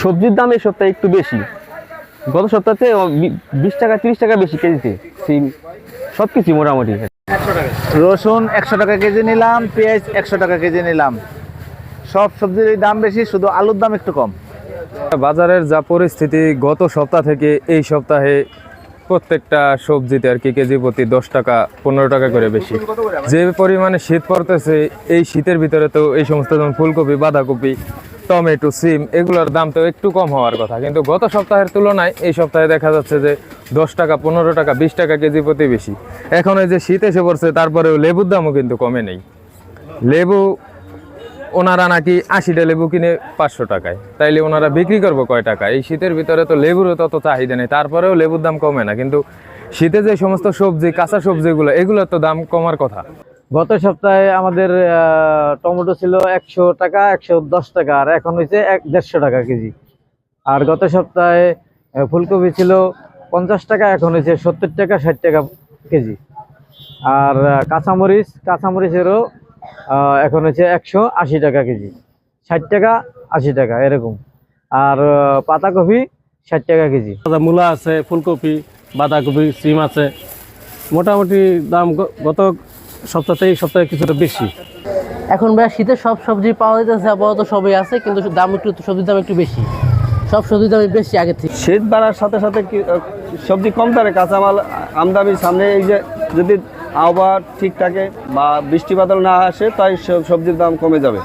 সবজির দাম এই সপ্তাহে একটু বেশি। গত সপ্তাহে বিশ টাকা তিরিশ টাকা বেশি কেজিতে। সিম সব কিছু মোটামুটি। রসুন একশো টাকা কেজি নিলাম পেঁয়াজ একশো টাকা কেজি নিলাম। সব সবজির দাম বেশি শুধু আলুর দাম একটু কম। বাজারের যা পরিস্থিতি গত সপ্তাহ থেকে এই সপ্তাহে প্রত্যেকটা সবজিতে আর কি কেজি প্রতি দশ টাকা পনেরো টাকা করে বেশি। যে পরিমাণে শীত পড়তেছে এই শীতের ভিতরে তো এই সমস্ত যেমন ফুলকপি বাঁধাকপি টমেটো, সিম, এগুলোর দাম তো একটু কম হওয়ার কথা। কিন্তু গত সপ্তাহের তুলনায় এই সপ্তাহে দেখা যাচ্ছে যে দশ টাকা, পনেরো টাকা, বিশ টাকা কেজি প্রতি বেশি। এখন এই যে শীত এসে পড়ছে, তারপরেও লেবুর দামও কিন্তু কমে নেই। লেবু, ওনারা নাকি আশিটা লেবু কিনে পাঁচশো টাকায়। তাইলে ওনারা বিক্রি করব কয় টাকা? এই শীতের ভিতরে তো লেবুরও তত চাহিদা নেই, তারপরেও লেবুর দাম কমে না। কিন্তু শীতে যে সমস্ত সবজি, কাঁচা সবজিগুলো, এগুলোর তো দাম কমার কথা। গত সপ্তাহে আমাদের টমেটো ছিল একশো টাকা, একশো দশ টাকা, আর এখন হয়েছে এক, দেড়শো টাকা কেজি। আর গত সপ্তাহে ফুলকপি ছিল পঞ্চাশ টাকা, এখন হয়েছে সত্তর টাকা, ষাট টাকা কেজি। আর কাঁচামরিচ, কাঁচামরিচেরও এখন হচ্ছে একশো আশি টাকা কেজি। ষাট টাকা, আশি টাকা, এরকম। আর পাতাকপি ষাট টাকা কেজি। মূলা আছে, ফুলকপি, বাঁধাকপি, সিম আছে। মোটামুটি দাম গত সপ্তাহে এই সপ্তাহে কিছুটা বেশি। এখন ভাই শীতে সব সবজি পাওয়া যাইতেছে আপাতত সবই আছে কিন্তু দাম একটু সবজির দাম একটু বেশি। সব সবজির দাম বেশি আগে থেকে। শীত বাড়ার সাথে সাথে সবজি কম দামে কাঁচামাল আমদানি সামনে এই যে যদি আবহাওয়া ঠিক থাকে বা বৃষ্টি বাদল না আসে তাই সবজির দাম কমে যাবে।